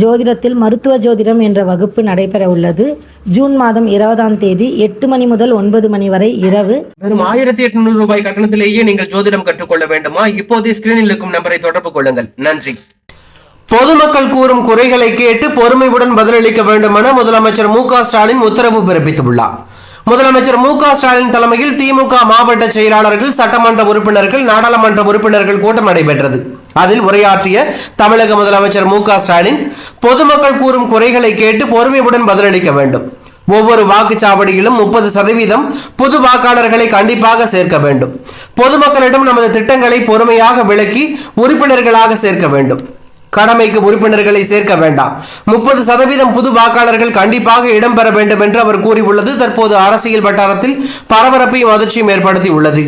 ஜோதிடத்தில் மருத்துவ ஜோதிடம் என்ற வகுப்பு நடைபெற உள்ளது ஜூன் மாதம் இருபதாம் தேதி எட்டு மணி முதல் ஒன்பது மணி வரை இரவு. வெறும் ஆயிரத்தி எட்நூறு ரூபாய் கட்டணத்திலேயே நீங்கள் ஜோதிடம் கற்றுக்கொள்ள வேண்டுமா? இப்போதே ஸ்கிரீனில் இருக்கும் நம்பரை தொடர்பு கொள்ளுங்கள். நன்றி. பொதுமக்கள் கூறும் குறைகளை கேட்டு பொறுமையுடன் பதிலளிக்க வேண்டும் என முதலமைச்சர் மு க ஸ்டாலின் உத்தரவு பிறப்பித்துள்ளார். முதலமைச்சர் மு க ஸ்டாலின் தலைமையில் திமுக மாவட்ட செயலாளர்கள் சட்டமன்ற உறுப்பினர்கள் நாடாளுமன்ற உறுப்பினர்கள் கூட்டம் நடைபெற்றது. அதில் உரையாற்றிய தமிழக முதலமைச்சர் மு க ஸ்டாலின் பொதுமக்கள் கூறும் குறைகளை கேட்டு பொறுமையுடன் பதிலளிக்க வேண்டும். ஒவ்வொரு வாக்குச்சாவடியிலும் முப்பது சதவீதம் புது வாக்காளர்களை கண்டிப்பாக சேர்க்க வேண்டும். பொதுமக்களிடம் நமது திட்டங்களை பொறுமையாக விளக்கி உறுப்பினர்களாக சேர்க்க வேண்டும். கடமைக்கு உறுப்பினர்களை சேர்க்க வேண்டாம். முப்பது சதவீதம் புது வாக்காளர்கள் கண்டிப்பாக இடம்பெற வேண்டும் என்று அவர் கூறியுள்ளது. தற்போது அரசியல் வட்டாரத்தில் பரபரப்பையும் அதிர்ச்சியும் ஏற்படுத்தி உள்ளது